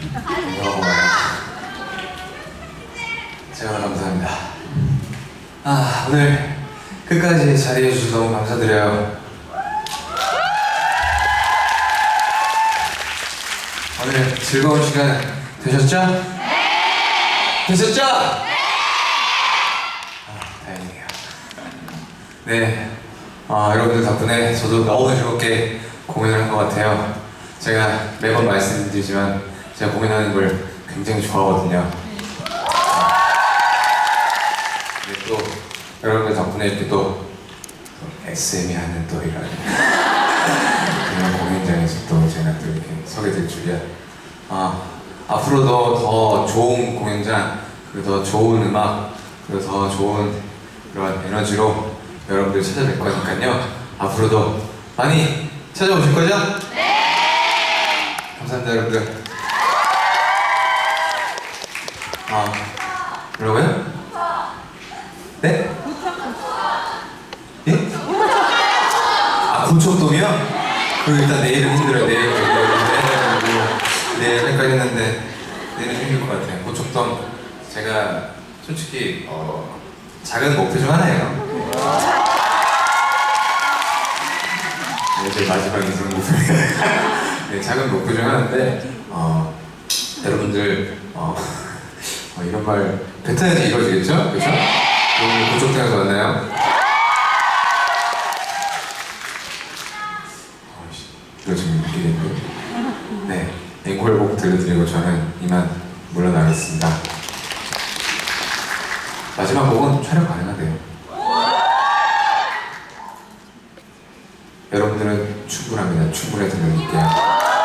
어. 제가 감사합니다. 아, 오늘 끝까지 자리해주셔서 너무 감사드려요. 오늘 즐거운 시간 되셨죠? 네! 되셨죠? 네! 아, 다행이에요. 네. 아, 여러분들 덕분에 저도 너무 즐겁게 공연을 한 것 같아요. 제가 매번 말씀드리지만 제가 공연하는 걸 굉장히 좋아하거든요. 네, 또 여러분들 덕분에 이렇게 또, 또 SM이 하는 또 이런 이런 공연장에서 또 제가 또 이렇게 서게 될 줄이야. 아 앞으로도 더 좋은 공연장 그리고 더 좋은 음악 그리고 더 좋은 그런 에너지로 여러분들 찾아뵐 거니까요. 앞으로도 많이 찾아오실 거죠? 네. 감사합니다 여러분들. 아 뭐라고요? 네? 예? 아 고척동이요? 그럼 일단 내일은 힘들어요. 내일 내일 내일 헷갈렸는데 내일은 힘들 것 같아요. 고척동 제가 솔직히 어, 작은 목표 중 하나예요. 네, 제 마지막 인생 목표. 네, 작은 목표 중 하나인데 어, 여러분들 어, 어, 이런 말 뱉어야지 이루어지겠죠? 그렇죠? 오늘 고척동에서 만나요. 네, 앵콜곡 들려드리고 저는 이만 물러나겠습니다. 마지막 곡은 촬영 가능하대요. 여러분들은 충분합니다. 충분히 들려드릴게요.